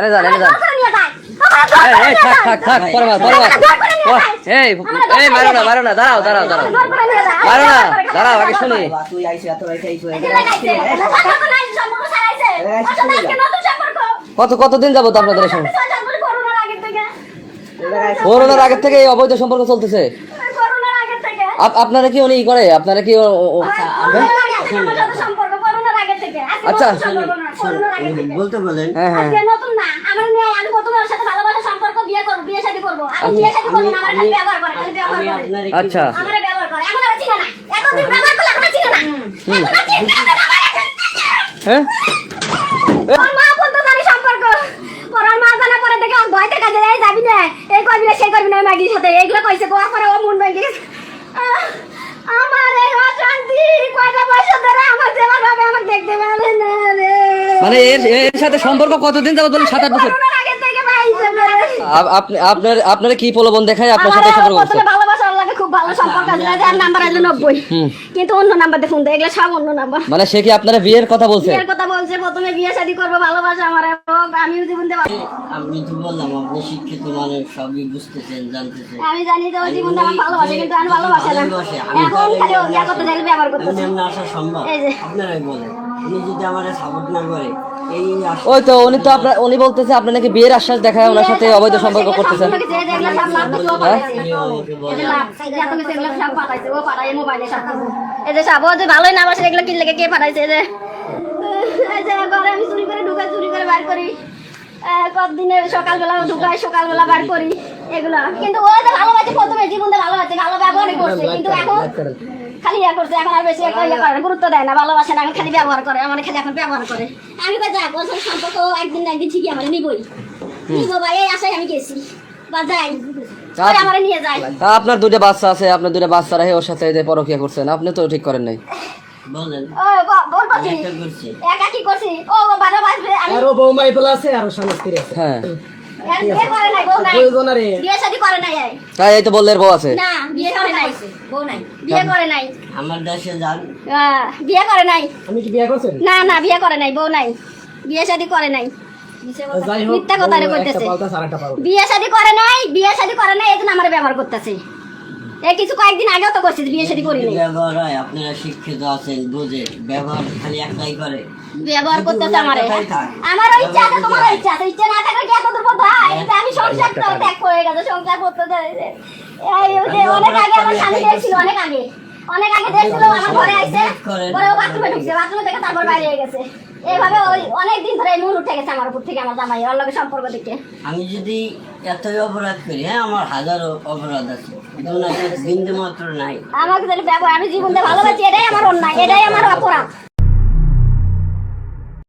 এনে যান এনে যান জোর করে নিয়ে যায় এই এই থাক থাক থাক পরমা পরমা এই এই মারো না মারো না দাঁড়াও দাঁড়াও দাঁড়াও। জোর করে নিয়ে যায় মারো না দাঁড়াও আগে শুনি। তুই আইসি এত রাইতে আইসি এখানে লাগাইছে সম্পর্ক নাই সম্পর্ক ছাড়াইছে আসলে আজকে নতুন সম্পর্ক কত কতদিন যাবত আপনাদের এই সঙ্গে ছয় করোনার আগের থেকে। এই অবৈধ সম্পর্ক চলতেছে? আপনারা কি উনি ই করে? আপনারা কি আচ্ছা। বলতে বলেন হ্যাঁ হ্যাঁ। নতুন না আমার মেয়ে আমি ওর সাথে ভালোবাসা সম্পর্ক বিয়ে করব বিয়ে শাদী করব? আমি বিয়ে শাদী করব না আমার খালি ব্যবহার করে খালি ব্যবহার করে। আচ্ছা। আমার ব্যবহার করে এখন আর চিনে না এতদিন ব্যবহার করলে এখন চিনে না এখন এখন। হ্যাঁ। মা বলতো জানি সম্পর্ক। মা জানা পরে দেখে যাবি না এই করবি না সেই করবি না মাগির সাথে। এইগুলো কইছে কোয়া পরে ও মন ভেঙে গেছে আহ, আমার এই অশান্তি কয়টা বছর ধরে আমার যেমন ভাবে আমাকে দেখতে পারে না রে মানে এর এর সাথে সম্পর্ক কতদিন যাবত বলেন? সাত আট বছর। আপনার আপনার কি প্রলোভন দেখায়? আপনার সাথে সম্পর্ক করছে প্রথমে ভালোবাসার লাগে খুব ভালো সম্পর্ক আছে নাম্বার আছে নব্বই। হুম। কিন্তু অন্য নাম্বার দেখুন তো এগুলো সব অন্য নাম্বার মানে সে কি আপনারা বিয়ের কথা বলছে? বিয়ের কথা বলছে প্রথমে বিয়ে শাদী করব ভালোবাসা আমার জীবন দেবো। আমি তো বললাম আপনি শিক্ষিত মানুষ সবই বুঝতেছেন জানতেছেন। আমি জানি আমার ভালোবাসে কিন্তু আমি ভালোবাসে না। এখন খালি ইয়া করতে চাইলে ব্যবহার করতে এমনি আসা সম্ভব। এই যে। আপনারাই বলেন উনি যদি আমার সাপোর্ট না করে ওই তো উনি তো আপনার উনি বলতেছে আপনি নাকি বিয়ের আশ্বাস দেখায় ওনার সাথে অবৈধ সম্পর্ক করতেছেন। এই যে কিছু এগুলো সব পাঠাইছে, ও পাঠায় মোবাইলে সব এই যে সব, যে ভালোই না বাসে এগুলো কিনলে কে পাঠাইছে যে? এই যে ঘরে আমি চুরি করে ঢুকাই চুরি করে বার করি। কতদিনে সকালবেলা ঢুকাই সকালবেলা বার করি এগুলো। কিন্তু ও যে ভালোবাসে প্রথমে জীবনে ভালোবাসে ভালো ব্যবহারই করছে কিন্তু এখন খালি ইয়া করছে এখন আর বেশি একটা ইয়ে করে গুরুত্ব দেয় না ভালোবাসে না এখন খালি ব্যবহার করে আমার খালি এখন ব্যবহার করে। আমি কই যাক ওর সম্পর্ক একদিন না একদিন ঠিকই আমার নিবই নিবো ভাই এই আশায় আমি গেছি। বা যাই। ওই আমার নিয়ে যায় তা আপনার দুইটা বাচ্চা আছে আপনার দুইটা বাচ্চা রাখে ওর সাথে যে পরকিয়া করছেন আপনি তো ঠিক করেন নাই। বলেন। ও ব- বলব আমি কি? একটা করছি। একা কি করছি? ও বারো বাজবে আমি আরও বৌমাই বলা আছে আরও স্বামী স্ত্রী আছে। হ্যাঁ। এর বিয়ে করে নাই বউ নাই। বিয়ে শাদী করে নাই এই। তাই এই তো বললের বউ আছে। বিয়ে করে নাই। বিয়ে করে আমার দেশে যান। বিয়ে করে নাই। আমি কি বিয়ে করছেন? না না বিয়ে করে নাই বউ নাই। বিয়ে শাদী করে নাই। মিথ্যা কথা পারো বিয়ে শাদী করে নাই বিয়ে শাদী করে নাই এই আমার ব্যবহার করতেছে। এই কিছু কয়েকদিন আগেও তো করছিস বিয়ে শাদী করি ব্যবহার হয় আপনারা শিক্ষিত আছেন বুঝে ব্যবহার খালি একলাই করে। ব্যবহার করতেছে আমারে। কথাই ইচ্ছা আছে তোমারও ইচ্ছা আছে ইচ্ছা না থাকলে কি এত দূর পথ হয়? আমি সংসার তো ত্যাগ করে গেছে সংসার করতে এই অনেক আগে আমার স্বামী দেখছিল অনেক আগে। অনেক আগে দেখছিল আমার ঘরে আইছে পরে ও বাথরুমে ঢুকছে বাথরুমে থেকে তারপর বাইরে গেছে। এইভাবে ওই অনেক দিন ধরে নুন উঠে গেছে আমার উপর থেকে আমার জামাই ওর লগে সম্পর্ক থেকে আমি যদি এতই অপরাধ করি হ্যাঁ আমার হাজারো অপরাধ আছে বিন্দু মাত্র নাই। আমাকে যদি ব্যবহার আমি জীবন দিয়ে ভালোবাসি এটাই আমার অন্যায় এটাই আমার অপরাধ।